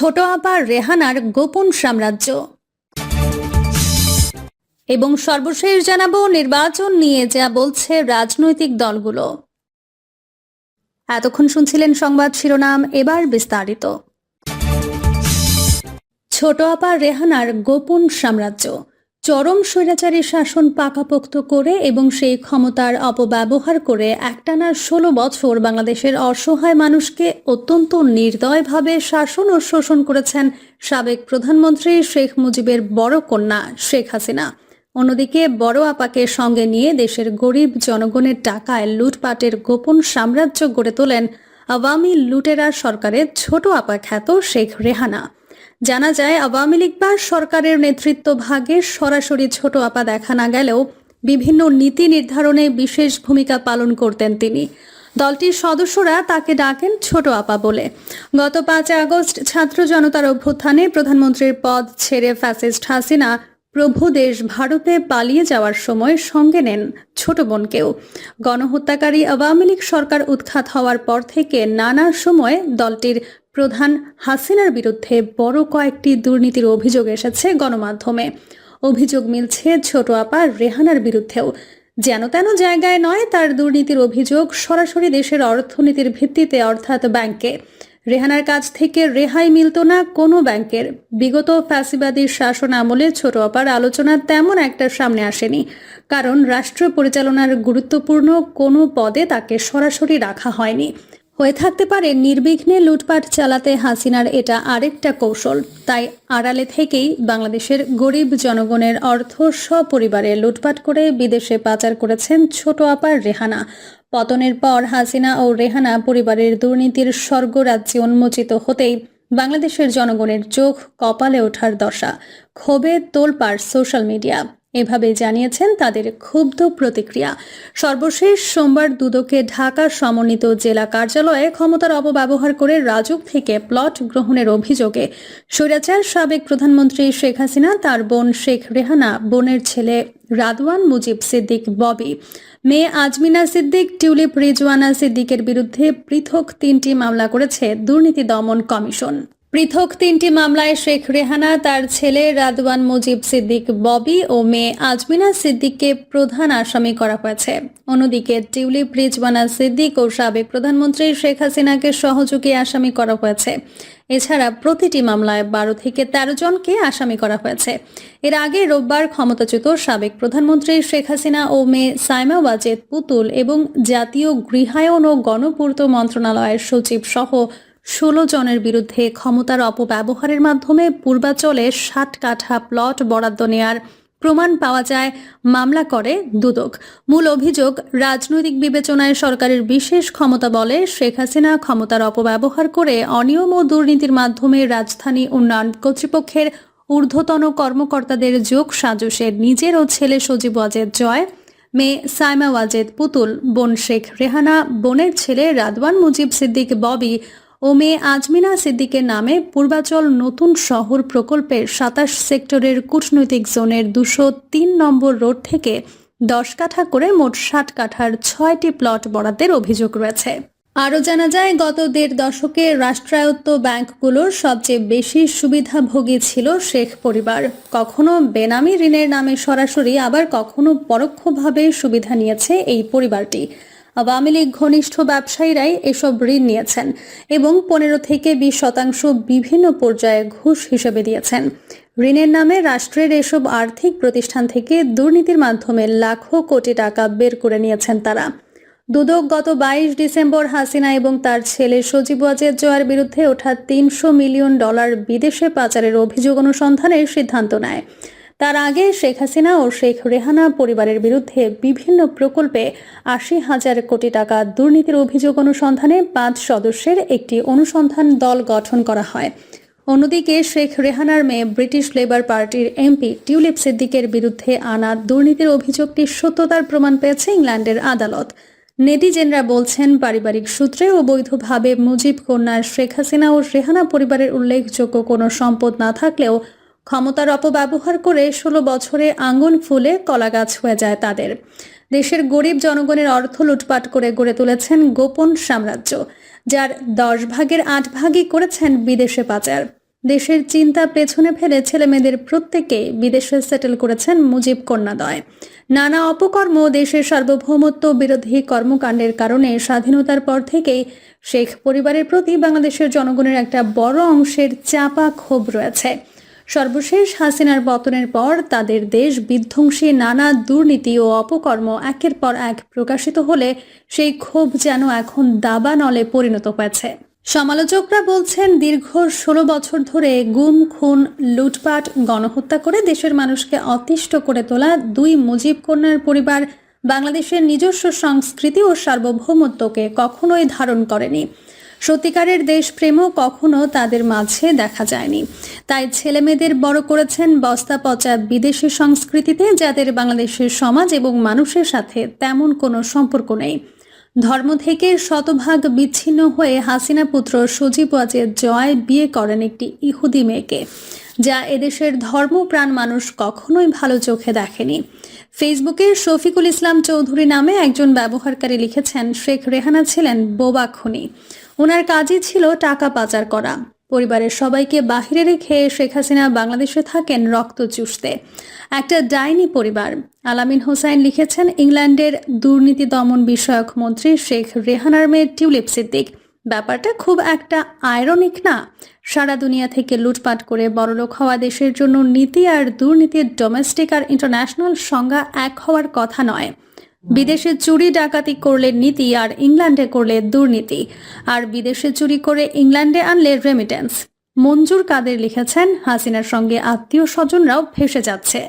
ছোট আপা রেহানার গোপন সাম্রাজ্য। এবং সর্বশেষ জানাব, নির্বাচন নিয়ে যা বলছে রাজনৈতিক দলগুলো। এতক্ষণ শুনছিলেন সংবাদ শিরোনাম, এবার বিস্তারিত। ছোট আপা রেহানার গোপন সাম্রাজ্য। চরম স্বৈরাচারী শাসন পাকাপোক্ত করে এবং সেই ক্ষমতার অপব্যবহার করে একটানা ষোলো বছর বাংলাদেশের অসহায় মানুষকে অত্যন্ত নির্দয়ভাবে শাসন ও শোষণ করেছেন সাবেক প্রধানমন্ত্রী শেখ মুজিবের বড় কন্যা শেখ হাসিনা। অন্যদিকে বড় আপাকে সঙ্গে নিয়ে দেশের গরিব জনগণের টাকায় লুটপাটের গোপন সাম্রাজ্য গড়ে তোলেন আওয়ামী লুটেরা সরকারের ছোট আপা খ্যাত শেখ রেহানা। জানা যায়, আওয়ামী লীগ বা সরকারের নেতৃত্ব ভাগে সরাসরি ছোট আপা দেখা না গেলেও বিভিন্ন নীতি নির্ধারণে বিশেষ ভূমিকা পালন করতেন তিনি। দলটির সদস্যরা তাকে ডাকেন ছোট আপা বলে। গত পাঁচ আগস্ট ছাত্র জনতার অভ্যুত্থানে প্রধানমন্ত্রীর পদ ছেড়ে ফ্যাসিস্ট হাসিনা প্রভু দেশ ভারতে পালিয়ে যাওয়ার সময় সঙ্গে নেন ছোট বোনকেও। গণহত্যাকারী আওয়ামী লীগ সরকার উৎখাত হওয়ার পর থেকে নানা সময় দলটির প্রধান হাসিনার বিরুদ্ধে বড় কয়েকটি দুর্নীতির অভিযোগ এসেছে গণমাধ্যমে। অভিযোগ মিলছে ছোট আপা রেহানার বিরুদ্ধেও। যেন তেন জায়গায় নয়, তার দুর্নীতির অভিযোগ সরাসরি দেশের অর্থনীতির ভিত্তিতে, অর্থাৎ ব্যাংকে। রেহানার কাছ থেকে রেহাই মিলত না কোনো ব্যাংকের। বিগত ফ্যাসিবাদী শাসন আমলে ছোট অপার আলোচনা তেমন একটা সামনে আসেনি। কারণ রাষ্ট্র পরিচালনার গুরুত্বপূর্ণ কোনো পদে তাকে সরাসরি রাখা হয়নি। হয়ে থাকতে পারে নির্বিঘ্নে লুটপাট চালাতে হাসিনার এটা আরেকটা কৌশল। তাই আড়ালে থেকেই বাংলাদেশের গরিব জনগণের অর্থ সপরিবারে লুটপাট করে বিদেশে পাচার করেছেন ছোট আপার রেহানা। পতনের পর হাসিনা ও রেহানা পরিবারের দুর্নীতির স্বর্গরাজ্যে উন্মোচিত হতেই বাংলাদেশের জনগণের চোখ কপালে ওঠার দশা। ক্ষোভে তোলপাড় সোশ্যাল মিডিয়া। এভাবে জানিয়েছেন তাদের ক্ষুব্ধ প্রতিক্রিয়া। সর্বশেষ সোমবার দুদকে ঢাকা সমন্বিত জেলা কার্যালয়ে ক্ষমতার অপব্যবহার করে রাজুক থেকে প্লট গ্রহণের অভিযোগে স্বৈরাচার সাবেক প্রধানমন্ত্রী শেখ হাসিনা, তার বোন শেখ রেহানা, বোনের ছেলে রাদওয়ান মুজিব সিদ্দিক, ববি। মেয়ে আজমিনা সিদ্দিক, টিউলিপ রিজওয়ানা সিদ্দিকের বিরুদ্ধে পৃথক তিনটি মামলা করেছে দুর্নীতি দমন কমিশন। পৃথক তিনটি মামলায় শেখ রেহানা, তার ছেলে রাদওয়ান মুজিব সিদ্দিক, ববি ও মেয়ে আজমিনা সিদ্দিককে প্রধান আসামি করা হয়েছে। অন্যদিকে টিউলিপ রিজওয়ানা সিদ্দিক ও সাবেক প্রধানমন্ত্রী শেখ হাসিনাকে সহযোগী আসামি করা হয়েছে। এছাড়া প্রতিটি মামলায় বারো থেকে তেরো জনকে আসামি করা হয়েছে। এর আগে রোববার ক্ষমতাচ্যুত সাবেক প্রধানমন্ত্রী শেখ হাসিনা ও মেয়ে সাইমা ওয়াজেদ পুতুল এবং জাতীয় গৃহায়ন ও গণপূর্ত মন্ত্রণালয়ের সচিব সহ ষোলো জনের বিরুদ্ধে ক্ষমতার অপব্যবহারের মাধ্যমে পূর্বাচলে ষাট কাঠা প্লট বরাদ্দ নেয়ার প্রমাণ পাওয়া যায়, মামলা করে দুদক। মূল অভিযোগ, রাজনৈতিক বিবেচনায় সরকারের বিশেষ ক্ষমতা বলে শেখ হাসিনা ক্ষমতার অপব্যবহার করে অনিয়ম ও দুর্নীতির মাধ্যমে রাজধানী উন্নয়ন কর্তৃপক্ষের ঊর্ধ্বতন কর্মকর্তাদের যোগ সাজসে নিজের ও ছেলে সজীব ওয়াজেদ জয়, মেয়ে সাইমা ওয়াজেদ পুতুল, বোন শেখ রেহানা, বোনের ছেলে রাদওয়ান মুজিব সিদ্দিক ববি ও মেয়ে আজমিনা সিদ্দিকের নামে পূর্বাচল নতুন শহর প্রকল্পের সাতাশ সেক্টরের কূটনৈতিক জোনের দুশো তিন নম্বর রোড থেকে দশ কাঠা করে মোট ষাট কাঠার ছয়টি প্লট বরাদ্দের অভিযোগ রয়েছে। আরও জানা যায়, গত দেড় দশকে রাষ্ট্রায়ত্ত ব্যাংকগুলোর সবচেয়ে বেশি সুবিধাভোগী ছিল শেখ পরিবার। কখনো বেনামি ঋণের নামে সরাসরি, আবার কখনো পরোক্ষভাবে সুবিধা নিয়েছে এই পরিবারটি। আওয়ামী লীগ ঘনিষ্ঠ ব্যবসায়ীরাই এসব ঋণ নিয়েছেন এবং পনেরো থেকে বিশ শতাংশ বিভিন্ন পর্যায়ে ঘুষ হিসেবে দিয়েছেন। ঋণের নামে রাষ্ট্রের এসব আর্থিক প্রতিষ্ঠান থেকে দুর্নীতির মাধ্যমে লাখো কোটি টাকা বের করে নিয়েছেন তারা। দুদক গত বাইশ ডিসেম্বর হাসিনা এবং তার ছেলে সজীব ওয়াজেদ জয়ের বিরুদ্ধে ওঠা তিনশো মিলিয়ন ডলার বিদেশে পাচারের অভিযোগ অনুসন্ধানের সিদ্ধান্ত নেয়। তার আগে শেখ হাসিনা ও শেখ রেহানা পরিবারের বিরুদ্ধে বিভিন্ন প্রকল্পে আশি হাজার কোটি টাকা দুর্নীতির অভিযোগ অনুসন্ধানে পাঁচ সদস্যের একটি অনুসন্ধান দল গঠন করা হয়। অন্যদিকে শেখ রেহানার মেয়ে ব্রিটিশ লেবার পার্টির এমপি টিউলিপ সিদ্দিকের বিরুদ্ধে আনা দুর্নীতির অভিযোগটির সত্যতার প্রমাণ পেয়েছে ইংল্যান্ডের আদালত। নেটিজেনরা বলছেন, পারিবারিক সূত্রে ও বৈধভাবে মুজিব কন্যার শেখ হাসিনা ও রেহানা পরিবারের উল্লেখযোগ্য কোনো সম্পদ না থাকলেও ক্ষমতার অপব্যবহার করে ষোলো বছরে আঙ্গুল ফুলে কলাগাছ হয়ে যায় তাদের। দেশের গরিব জনগণের অর্থ লুটপাট করে গড়ে তুলেছেন গোপন সাম্রাজ্য, যার দশ ভাগের আট ভাগই করেছেন বিদেশে পাচার। দেশের চিন্তা পেছনে ফেলে ছেলে মেয়েদের প্রত্যেকে বিদেশে সেটেল করেছেন মুজিব কন্যাদয়। নানা অপকর্ম দেশের সার্বভৌমত্ব বিরোধী কর্মকাণ্ডের কারণে স্বাধীনতার পর থেকেই শেখ পরিবারের প্রতি বাংলাদেশের জনগণের একটা বড় অংশের চাপা ক্ষোভ রয়েছে। সর্বশেষ হাসিনার পতনের পর তাদের দেশ বিধ্বংসী নানা দুর্নীতি ও অপকর্ম একের পর এক প্রকাশিত হলে সেই ক্ষোভ যেন এখন দাবানলে পরিণত হয়েছে। সমালোচকরা বলছেন দীর্ঘ ষোলো বছর ধরে গুম, খুন, লুটপাট, গণহত্যা করে দেশের মানুষকে অতিষ্ঠ করে তোলা দুই মুজিব কন্যার পরিবার বাংলাদেশের নিজস্ব সংস্কৃতি ও সার্বভৌমত্বকে কখনোই ধারণ করেনি। সত্যিকারের দেশপ্রেমও কখনো তাদের মাঝে দেখা যায়নি। তাই ছেলেমেয়েদের বড় করেছেন বস্তা পচা বিদেশি সংস্কৃতিতে, যাদের বাংলাদেশের সমাজ এবং মানুষের সাথে তেমন কোনো সম্পর্ক নেই। ধর্ম থেকে শতভাগ বিচ্ছিন্ন হয়ে হাসিনা পুত্র সজীব ওয়াজের জয় বিয়ে করেন একটি ইহুদি মেয়েকে, যা এদেশের ধর্মপ্রাণ মানুষ কখনোই ভালো চোখে দেখেনি। ফেসবুকে শফিকুল ইসলাম চৌধুরী নামে একজন ব্যবহারকারী লিখেছেন, শেখ রেহানা ছিলেন বোবা খুনি। ওনার কাজই ছিল টাকা পাচার করা। পরিবারের সবাইকে বাহিরে রেখে শেখ হাসিনা বাংলাদেশে থাকেন রক্ত চুষতে। একটা ডাইনি পরিবার। আলামিন হোসাইন লিখেছেন, ইংল্যান্ডের দুর্নীতি দমন বিষয়ক মন্ত্রী শেখ রেহানার মেয়ে টিউলিপ সিদ্দিক। ব্যাপারটা খুব একটা আয়রনিক না। সারা দুনিয়া থেকে লুটপাট করে বড়লোক হওয়া দেশের জন্য নীতি আর দুর্নীতির ডোমেস্টিক আর ইন্টারন্যাশনাল সংজ্ঞা এক হওয়ার কথা নয়। বিদেশে চুরি, ডাকাতি করলে নীতি আর ইংল্যান্ডে করলে দুর্নীতি। আর বিদেশে চুরি করে ইংল্যান্ডে আনলে রেমিটেন্স মঞ্জুর কাদের লিখেছেন, হাসিনার সঙ্গে আত্মীয় স্বজনরাও ফেসে যাচ্ছে।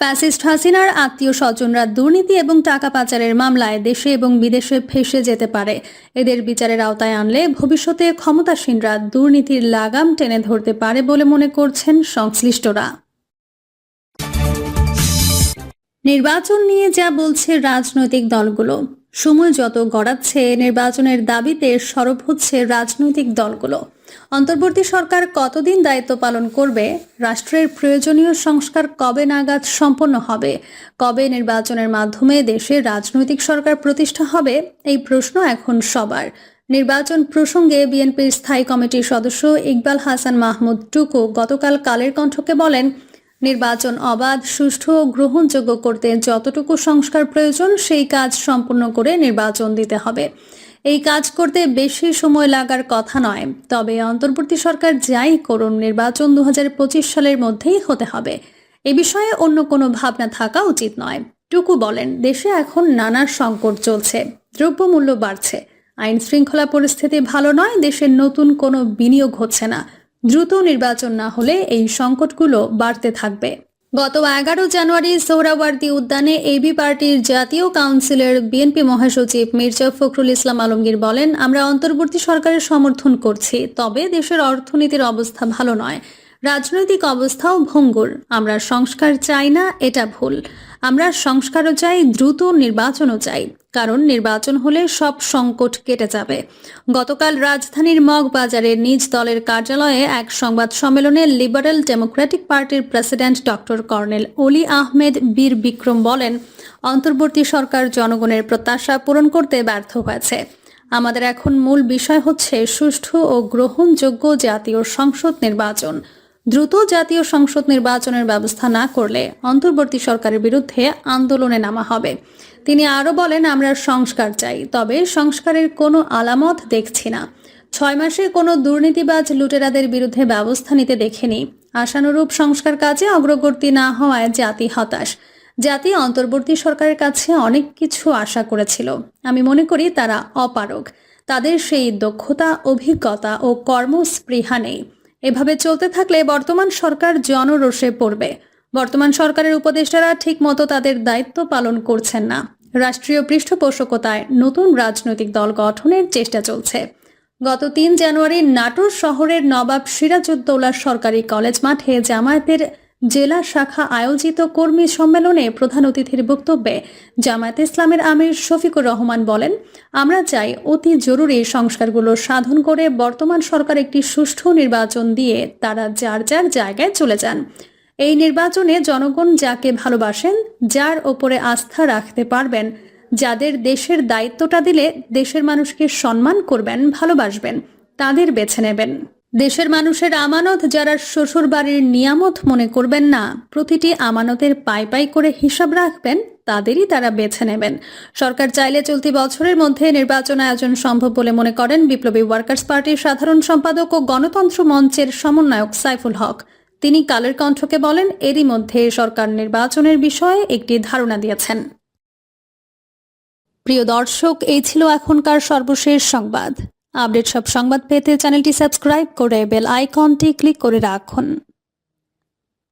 ফ্যাসিস্ট হাসিনার আত্মীয় স্বজনরা দুর্নীতি এবং টাকা পাচারের মামলায় দেশে এবং বিদেশে ফেসে যেতে পারে। এদের বিচারের আওতায় আনলে ভবিষ্যতে ক্ষমতাসীনরা দুর্নীতির লাগাম টেনে ধরতে পারে বলে মনে করছেন সংশ্লিষ্টরা। নির্বাচন নিয়ে যা বলছে রাজনৈতিক দলগুলো, সময় যত গড়াচ্ছে, নির্বাচনের দাবিতে সরব হচ্ছে রাজনৈতিক দলগুলো। অন্তর্বর্তী সরকার কতদিন দায়িত্ব পালন করবে? রাষ্ট্রের প্রয়োজনীয় সংস্কার কবে নাগাদ সম্পন্ন হবে? কবে নির্বাচনের মাধ্যমে দেশে রাজনৈতিক সরকার প্রতিষ্ঠা হবে? এই প্রশ্ন এখন সবার। নির্বাচন প্রসঙ্গে বিএনপির স্থায়ী কমিটির সদস্য ইকবাল হাসান মাহমুদ টুকু গতকাল কালের কণ্ঠকে বলেন নির্বাচন অবাধ, সুষ্ঠু ও গ্রহণযোগ্য করতে যতটুকু সংস্কার প্রয়োজন, সেই কাজ সম্পূর্ণ করে নির্বাচন দিতে হবে। এই কাজ করতে বেশি সময় লাগার কথা নয়, তবে অন্তর্বর্তী সরকার যাই করুন, নির্বাচন দু হাজার পঁচিশ সালের মধ্যেই হতে হবে। এ বিষয়ে অন্য কোনো ভাবনা থাকা উচিত নয়। টুকু বলেন, দেশে এখন নানা সংকট চলছে, দ্রব্যমূল্য বাড়ছে। আইন শৃঙ্খলা পরিস্থিতি ভালো নয় দেশের নতুন কোনো বিনিয়োগ হচ্ছে না। দ্রুত নির্বাচন না হলে এই সংকটগুলো বাড়তে থাকবে। গত এগারো জানুয়ারি সোহরাওয়ার্দী উদ্যানে এবি পার্টির জাতীয় কাউন্সিলের বিএনপি মহাসচিব মির্জা ফখরুল ইসলাম আলমগীর বলেন, আমরা অন্তর্বর্তী সরকারের সমর্থন করছি, তবে দেশের অর্থনীতির অবস্থা ভালো নয়। রাজনৈতিক অবস্থাও ভঙ্গুর। আমরা সংস্কার চাই না, এটা ভুল। আমরা সংস্কারও চাই, দ্রুত নির্বাচনও চাই। কারণ নির্বাচন হলে সব সংকট কেটে যাবে। গতকাল রাজধানীর মগবাজারে নিজ দলের কার্যালয়ে এক সংবাদ সম্মেলনে লিবারেল ডেমোক্রেটিক পার্টির president doctor colonel Oli Ahmed Bir Vikram বলেন, অন্তর্বর্তী সরকার জনগণের প্রত্যাশা পূরণ করতে ব্যর্থ হয়েছে। আমাদের এখন মূল বিষয় হচ্ছে সুষ্ঠু ও গ্রহণযোগ্য জাতীয় সংসদ নির্বাচন। দ্রুত জাতীয় সংসদ নির্বাচনের ব্যবস্থা না করলে অন্তর্বর্তী সরকারের বিরুদ্ধে আন্দোলনে নামা হবে। তিনি আরও বলেন, আমরা সংস্কার চাই, তবে সংস্কারের কোনো আলামত দেখছি না। ছয় মাসে কোনো দুর্নীতিবাজ লুটেরাদের বিরুদ্ধে ব্যবস্থা নিতে দেখেনি। আশানুরূপ সংস্কার কাজে অগ্রগতি না হওয়ায় জাতি হতাশ। জাতি অন্তর্বর্তী সরকারের কাছে অনেক কিছু আশা করেছিল। আমি মনে করি তারা অপারগ। তাদের সেই দক্ষতা, অভিজ্ঞতা ও কর্মস্পৃহা নেই। এভাবে চলতে থাকলে বর্তমান সরকার জনরোষে পড়বে। বর্তমান সরকারের উপদেষ্টারা ঠিকমতো তাদের দায়িত্ব পালন করছেন না। রাষ্ট্রীয় পৃষ্ঠপোষকতায় নতুন রাজনৈতিক দল গঠনের চেষ্টা চলছে। গত তিন জানুয়ারি নাটোর শহরের নবাব সিরাজউদ্দৌলা সরকারি কলেজ মাঠে জামায়াতের জেলা শাখা আয়োজিত কর্মী সম্মেলনে প্রধান অতিথির বক্তব্যে জামায়াত ইসলামের আমির শফিকুর রহমান বলেন, আমরা চাই অতি জরুরি সংস্কারগুলো সাধন করে বর্তমান সরকার একটি সুষ্ঠু নির্বাচন দিয়ে তারা যার যার জায়গায় চলে যান। এই নির্বাচনে জনগণ যাকে ভালোবাসেন, যার ওপরে আস্থা রাখতে পারবেন, যাদের দেশের দায়িত্বটা দিলে দেশের মানুষকে সম্মান করবেন, ভালোবাসবেন, তাদের বেছে নেবেন। দেশের মানুষের আমানত যারা শ্বশুর বাড়ির নিয়ামত মনে করবেন না, প্রতিটি আমানতের পাই পাই করে হিসাব রাখবেন, তাদেরই তারা বেছে নেবেন। সরকার চাইলে চলতি বছরের মধ্যে নির্বাচন আয়োজন সম্ভব বলে মনে করেন বিপ্লবী ওয়ার্কার্স পার্টির সাধারণ সম্পাদক ও গণতন্ত্র মঞ্চের সমন্বয়ক সাইফুল হক। তিনি কালের কণ্ঠকে বলেন, এরই মধ্যে সরকার নির্বাচনের বিষয়ে একটি ধারণা দিয়েছেন। প্রিয় দর্শক, এই ছিল এখনকার সর্বশেষ সংবাদ। আপডেট সব সংবাদ পেতে চ্যানেলটি সাবস্ক্রাইব করে বেল আইকনটি ক্লিক করে রাখুন।